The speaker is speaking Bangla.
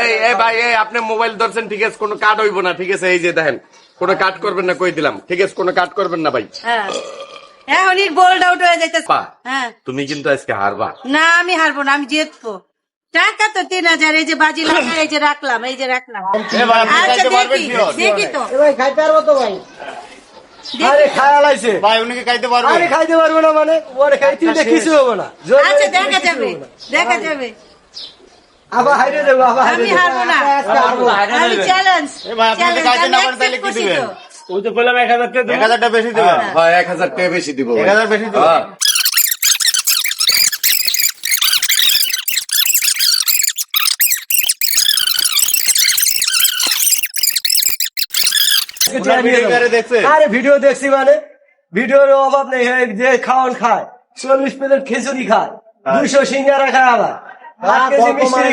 এই এই ভাই এই আপনি মোবাইল ধরছেন ঠিক আছে কোনো কাট হইব না ঠিক আছে এই যে দেখেন কোনো কাট করবেন না কই দিলাম ঠিক আছে কোনো কাট করবেন না ভাই। হ্যাঁ। এখন বোল্ড আউট হয়ে যাইতেছে। পা হ্যাঁ। তুমি কিন্তু আজকে হারবা। না আমি হারবো না আমি জিতবো। টাকা তো তিন হাজার এই যে বাজি লাগা এই যে রাখলাম এই যে রাখলাম। আচ্ছা দেখি দেখি তো। ভাই খাইতে পারব তো ভাই। আরে তো। খায়া ভাই উনি খাইতে পারবে? আরে খাইতে পারব না মানে? ওরে খাইতে কিছু হবে না। আচ্ছা দেখা যাবে দেখা যাবে। আবার হাইরে দেবো আবার আমি হারবো না। আমি চ্যালেঞ্জ এ ভাই, আপনি যদি খাইতে না পারেন তাহলে কি দিবেন? ওই তো বললাম এক হাজার টাকা এক হাজারটা বেশি দেবেন? ভাই এক হাজার টাকা বেশি দিব। এক হাজার বেশি দেবেন? হ্যাঁ। ভিডিও যাব। করে দেখছে? আরে ভিডিও দেখছি মানে? ভিডিওর অভাব নেই যে খাওয়ান খায় চল্লিশ প্লেট খিচুড়ি খায় দুইশো সিঙ্গারা খায় আবার। কেজি মিষ্টি